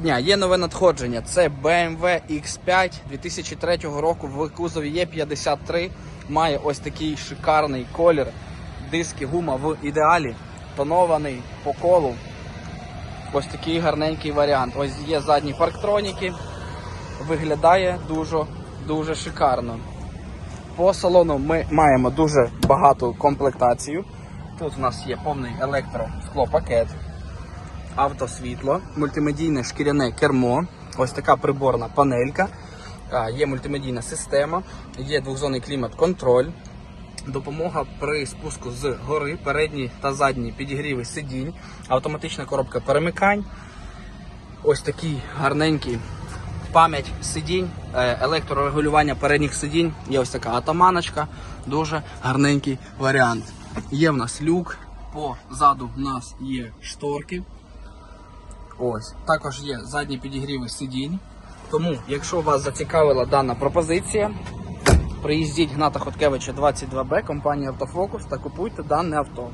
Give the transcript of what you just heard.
Дня є нове надходження. Це BMW X5 2003 року в кузові є 53. Має ось такий шикарний колір. Диски, гума в ідеалі, тонований по колу. Ось такий гарненький варіант. Ось є задні парктроніки. Виглядає дуже дуже шикарно. По салону ми маємо дуже багату комплектацію. Тут у нас є повний електросклопакет автосвітло, мультимедійне шкіряне кермо, ось така приборна панелька, є мультимедійна система, є двохзонний клімат-контроль, допомога при спуску з гори, передні та задні підігріви сидінь, автоматична коробка перемикань, ось такий гарненький пам'ять сидінь, е, електрорегулювання передніх сидінь, є ось така атаманочка, дуже гарненький варіант. Є в нас люк, позаду в нас є шторки. Ось також є задні підігріви сидінь. Тому, якщо вас зацікавила дана пропозиція, приїздіть Гната Хоткевича 22Б, компанія Автофокус та купуйте дане авто.